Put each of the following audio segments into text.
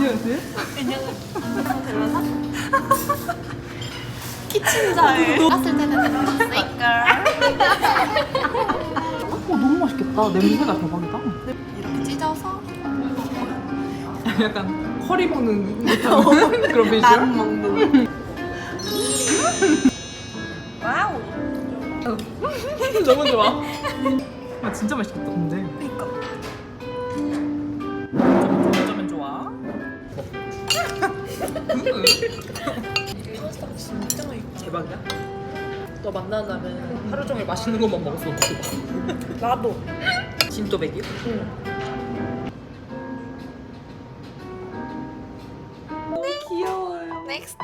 안녕하세요. 키친자에 갔을 때는 색깔 어, 너무 맛있겠다. 냄새가 대박이다. 이렇게 찢어서 약간 커리 먹는 듯한 그런 비주얼. 난 먹는 와우 너무 좋아. 아 진짜 맛있겠다. 근데. 진짜 맛있다 대박이야. 너 만나면 하루 종일 맛있는 것만 먹었어. 나도 진또백이? 귀여워요 넥스트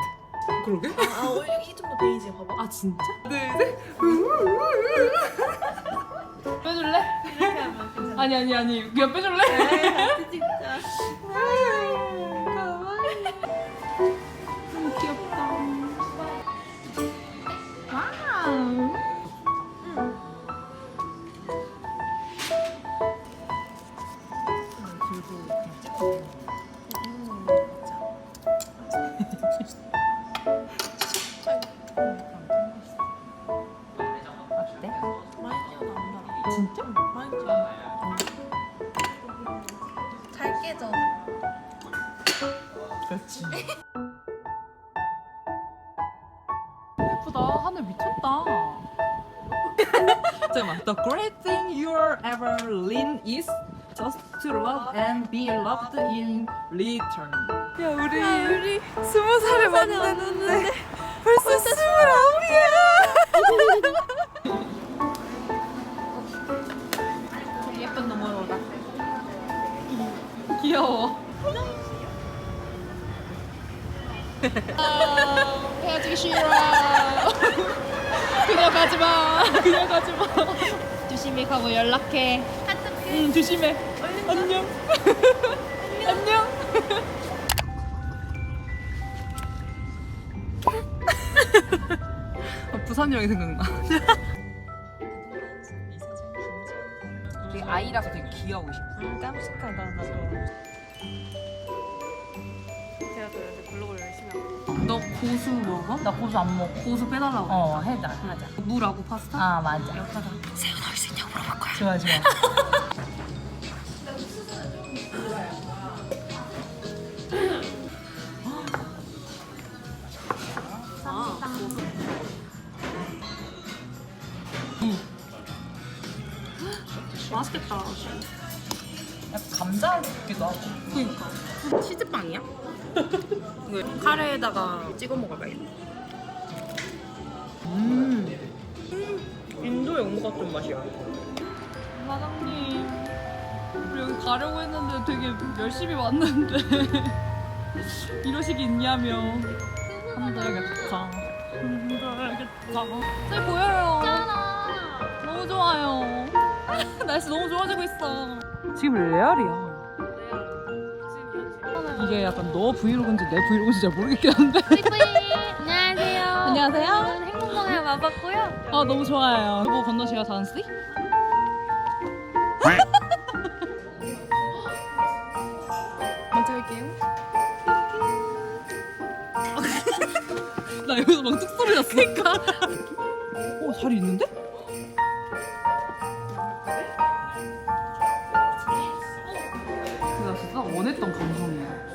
그러게? 아 오히려 이좀더 베이지 봐봐 아 진짜? 네. 네. 빼줄래? 이렇게 하면 괜찮아 아니 아니 아니 그냥 빼줄래? The great thing you ever learn is just to love and be loved in return. 야 우리 우리 스무 살을 만났는데 벌써 스물아홉이야 예쁜 놈으로 오다 귀여워. 헤어지기 싫어 그냥 가지 마. 그냥 가지 마. 조심히 가고 연락해 응 조심해. 안녕. 안녕. 아, 부산 여행 생각나. 되게 아이라서 되게 귀여우고 싶어. 음, 깜찍하다 나도 고 고수 먹어? 나 고수 안 먹어. 고수 빼달라고 어, 해자, 하자. 무라고 파스타? 아, 맞아. 여기다가 새우 넣을 수 있냐고 물어볼 거야 좋아, 좋아. 아, 맛있겠다 약간 감자 같기도 하고. 그니까 치즈빵이야? 이거 카레에다가 찍어 먹어봐요. 음. 인도에 온 것 같은 맛이야. 사장님 우리 여기 가려고 했는데 되게 열심히 왔는데 이러시기 있냐며. 힘들겠다. 힘들겠다. 잘 보여요. 너무 좋아요. 날씨 너무 좋아지고 있어. 지금 레알이야. 이게 약간 너 브이로그인지 내 브이로그인지 잘 모르겠긴 한데. 뿌이뿌이 안녕하세요. 안녕하세요. 저는 행복동을 와봤고요. 아 너무 좋아요 여보 건너 먼저 할게요 나 여기서 막 뚝 소리 났어. 그니까. 어, 살이 있는데? 그나 진짜 원했던 감성이야.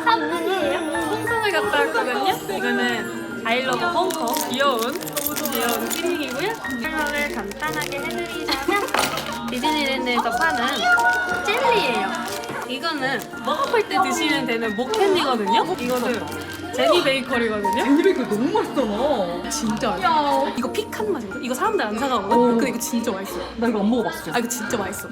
홍성을 갔다 왔거든요? 이거는 아이러브 펑커 귀여운 귀여운 키링이고요. 설명을 간단하게 해드리자면 디즈니랜드에서 파는 젤리예요. 이거는 먹을 때 드시면 되는 목캔디거든요? 이거는 제니 베이커리거든요? 애니베이크 너무 맛있잖아. 진짜 맛있어. 이거 피칸 맛이거든 이거 사람들 안 사가거든 오. 근데 이거 진짜 맛있어. 나 이거 안 먹어봤어. 아 이거 진짜 맛있어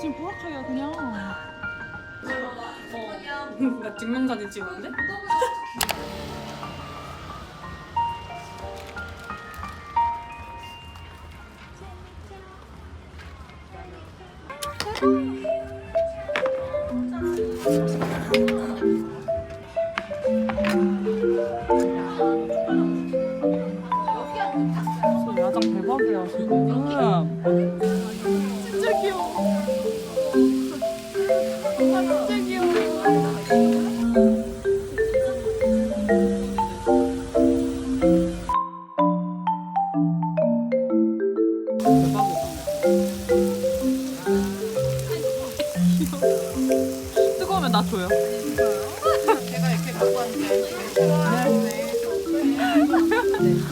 지금 보라카이야 그냥 나 증명사진 찍었는데? 야장 음. 진짜 귀여워.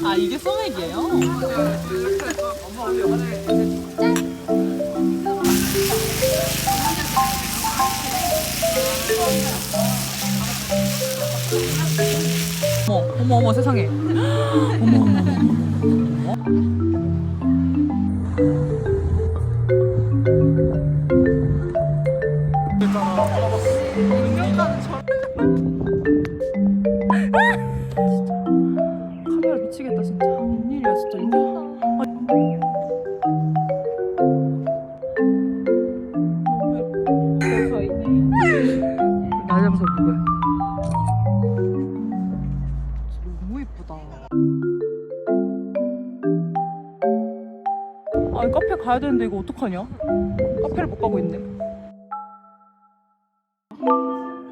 아 이게 소맥이에요? 어머 어머 어머 세상에. 어머 어머 어머. 카 어떡하냐? 카페를 못 가고 있네.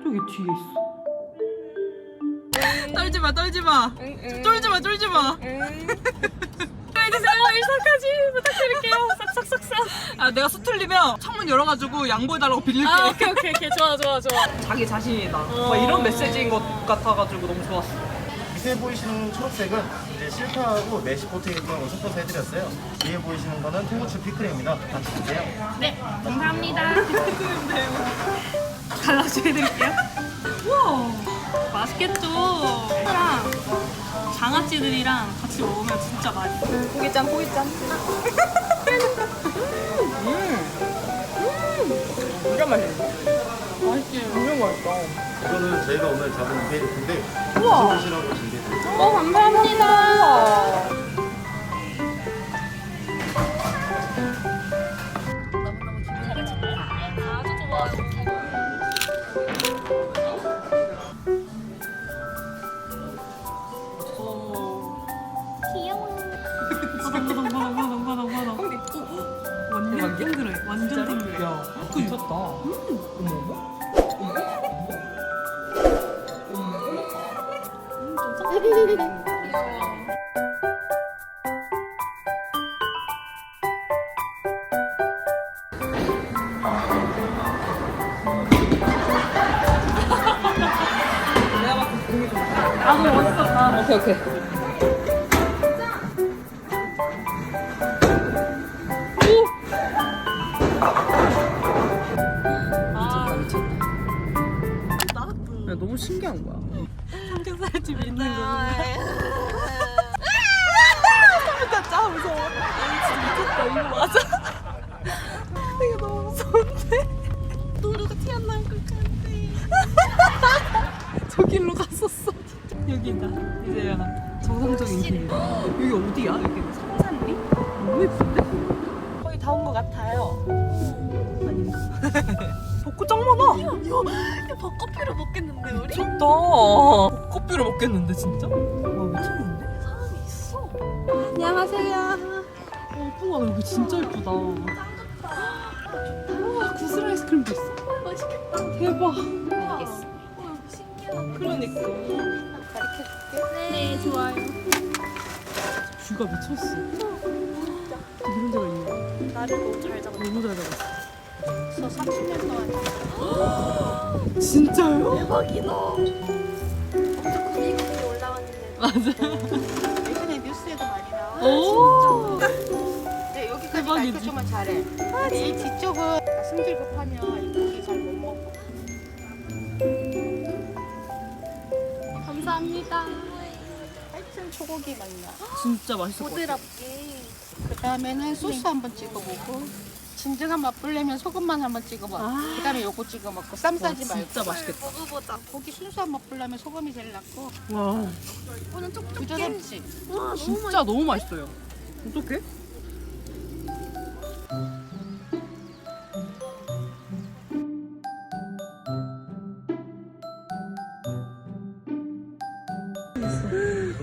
저기 뒤에 있어. 떨지 마, 떨지 마. 쫄지 마, 쫄지 마. 알겠어요. 일사까지 부탁드릴게요. 싹싹싹싹. 아, 내가 수틀리면 창문 열어가지고 양보해달라고 빌릴게. 아 오케이 오케이 오케이 좋아 좋아 좋아. 자기 자신이다. 뭐 이런 메시지인 것 같아가지고 너무 좋았어. 밑에 보이시는 초록색은 이제 실타하고 메시 포테이토 섞어서 해드렸어요. 위에 보이시는 거는 통후추 피클입니다. 같이 드세요. 네 감사합니다. 갈라져 해드릴게요. 우와 맛있겠죠. 랑 장아찌들이랑 같이 먹으면 진짜 맛있어. 고기짠, 고기짠. 진짜 맛있네. 맛있지. 엄청 맛있다. 이거는 저희가 오늘 잡은 드셔보시라고 준비해드렸 어 감사합니다. 아 너무 멋있었다. 오케이, 오케이. 아 야, 너무 신기한 거야. 삼겹살집 있는 건가? 먹겠는데 진짜? 와 미쳤는데? 사람이 있어. 안녕하세요. 예쁘다. 여기 진짜 예쁘다. 와 구슬 아이스크림도 있어. 맛있겠다. 대박. 알겠어. 어, 신기하다. 그러니까. 네, 좋아요. 뷰가 미쳤어. 이런 데가 있네. 나를 너무 잘 잡았어. 너무 잘 잡았어. 저 30년 동안 진짜요? 대박이다. 맞아. 예전에 뉴스에도 많이 나와. 오. 네, 여기까지 대박이지. 가르쳐주면 잘해. 근데 이 뒤쪽은 승질 급하면 이 고기 잘 못 먹고. 감사합니다. 하여튼 소고기 맛나. 진짜 맛있을 것 같아. 부드럽게. 그 다음에는 소스 한번 찍어보고. 진정한 맛보려면 소금만 한번 찍어봐. 그 다음에 요거 찍어 먹고 쌈 와, 싸지 말고. 진짜 맛있겠다. 먹어보자. 고기 순수한 맛보려면 소금이 제일 낫고. 와, 오늘 쪽쪽해. 부드럽지. 와, 진짜 너무 맛있어요. 어떡해?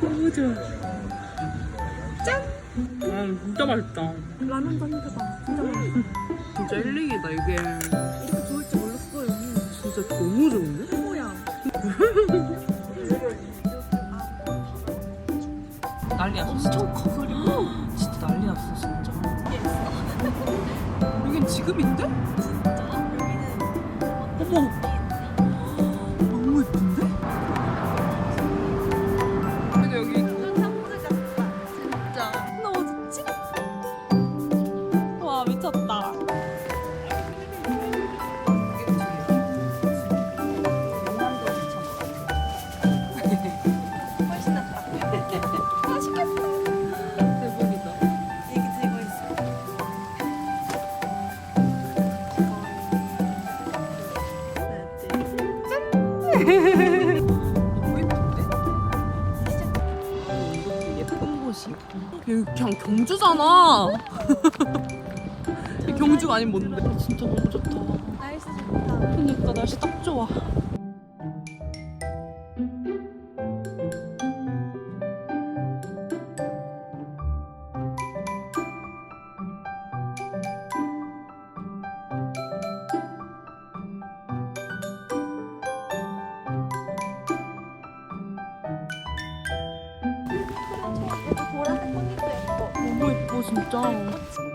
너무 좋아. 짠! 아, 진짜 맛있다. 라면 전이다. 진짜 맛있어. 힐링이다 이게. 이렇게 좋을 줄 몰랐어요. 진짜 너무 좋은데? 뭐야? 난리 났어. 엄청 커 그리고 진짜 난리 났어 진짜. 여긴 지금인데? 여기 그냥 경주잖아. 이 경주가 아닌 뭔데? 진짜 너무 좋다. 날씨 좋다. 그러니까 날씨 딱 좋아. 보라색 예뻐. 너무 예뻐 진짜.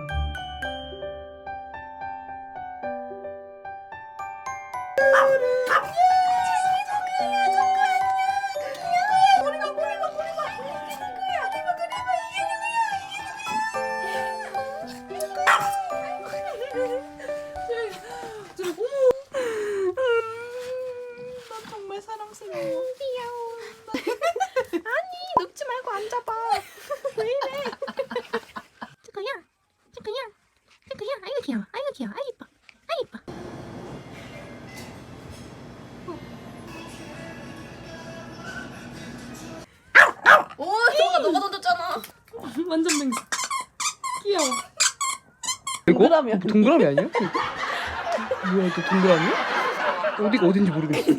동그라미 동그라미 아니야? 뭐야 이거 동그라미야? 어디가 어딘지 모르겠어.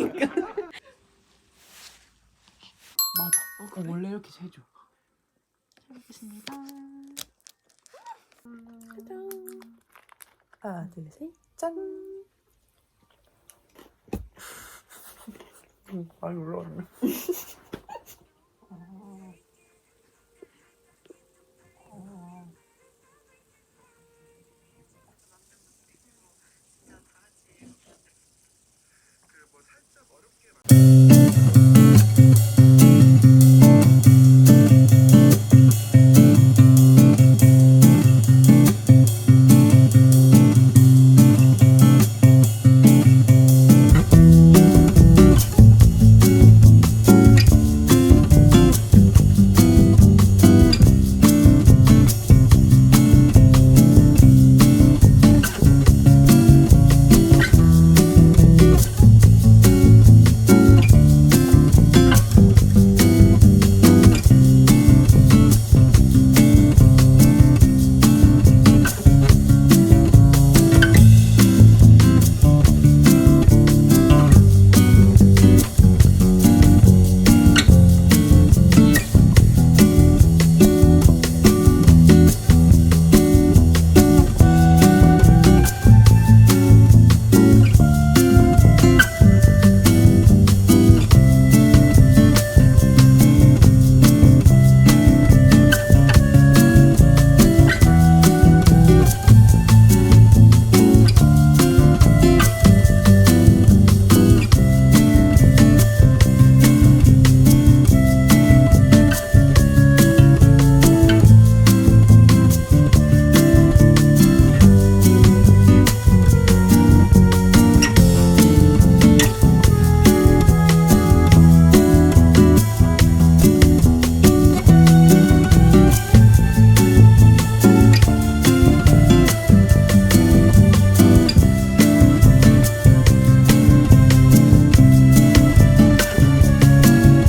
맞아. 어, 원래 이렇게 해줘. 하나 둘 셋. 짠. 음, 많이 올라왔네.